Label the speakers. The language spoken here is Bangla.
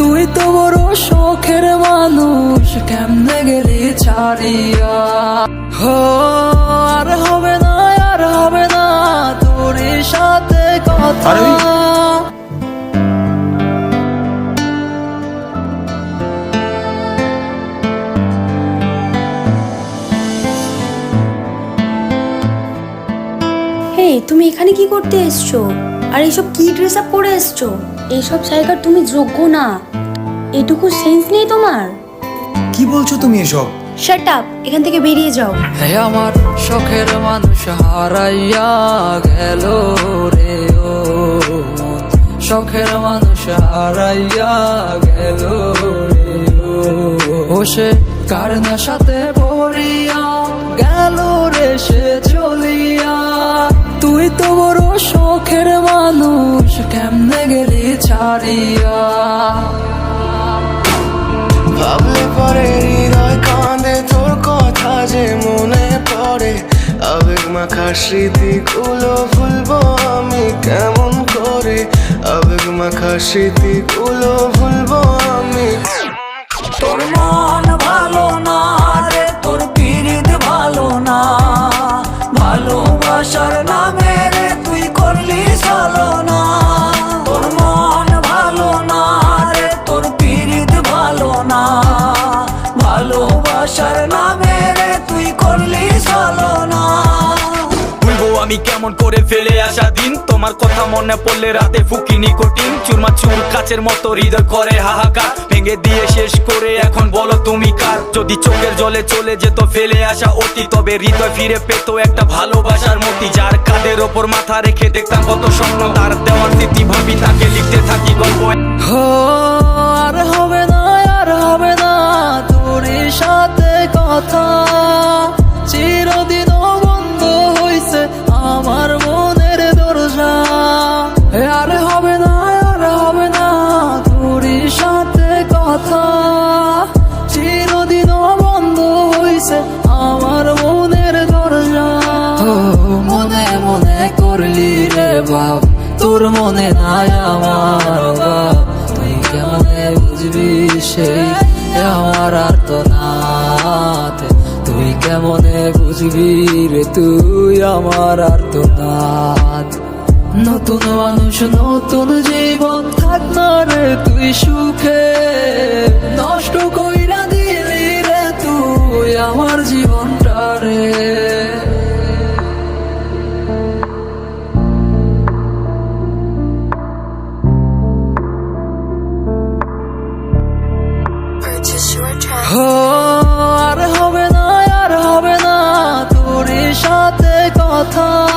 Speaker 1: তুই তো বড় শখের মানুষ কেমনে গেলি ছাড়িয়া? হো আর হবে না আর হবে না তোর সাথে কথা।
Speaker 2: হেই তুমি এখানে কি করতে এসছো? আর এইসব কি ড্রেস আপ পরে এসছো? এইসব জায়গার তুমি যোগ্য না। এটুকু সেন্স নেই তোমার?
Speaker 3: কি বলছো তুমি এসব?
Speaker 2: শাট আপ এখান থেকে বেরিয়ে যাও।
Speaker 1: হে আমার শখের মানুষ হারাইয়া গেল রে ও। শখের মানুষ হারাইয়া গেল রে ও। সে কার সাথে পড়িয়া গেল রে সে চলিয়া। তুই তো বড় শখের মানুষ কেমনে গেলি ছাড়িয়া?
Speaker 4: ভাবলে পরে হৃদয় কাঁদে তোর কথা যে মনে পড়ে। আবেগ মাখা স্মৃতিগুলো ভুলবো আমি কেমন করে? আবেগ মাখা স্মৃতিগুলো ভুলবো আমি।
Speaker 1: তোর মন করলি চলো না। তোর মন ভালো না রে, তোর পীড়িত ভালো না। ভালোবাসার নামে রে, তুই করলি চলো না।
Speaker 5: আমি কেমন করে ফেলে আসা দিন? তোমার কথা মনে পড়লে রাতে ফুকি নিকোটিন চুরমা চুর কাচের মতো হৃদয় করে হাহাকার। ভেঙে দিয়ে শেষ করে এখন বলো তুমি কার? যদি চোখের জলে চলে যেত ফেলে আসা অতি তবে হৃদয় ফিরে পেত একটা ভালোবাসার মতি যার কাঁধের ওপর মাথা রেখে দেখতাম কত স্বপ্ন, তার দেওয়ার স্মৃতি ভাবি তাকে
Speaker 1: তোর মনে নাই আমার তুই কেমনে বুঝবি সেই? আমার আর তো নাতে। তুই কেমনে বুঝবি রে তুই আমার আর তো নাথ নতুন মানুষ, নতুন জীবন থাক না রে তুই সুখে। নষ্ট কইরা দিলি রে তুই আমার জীবন। 这个他。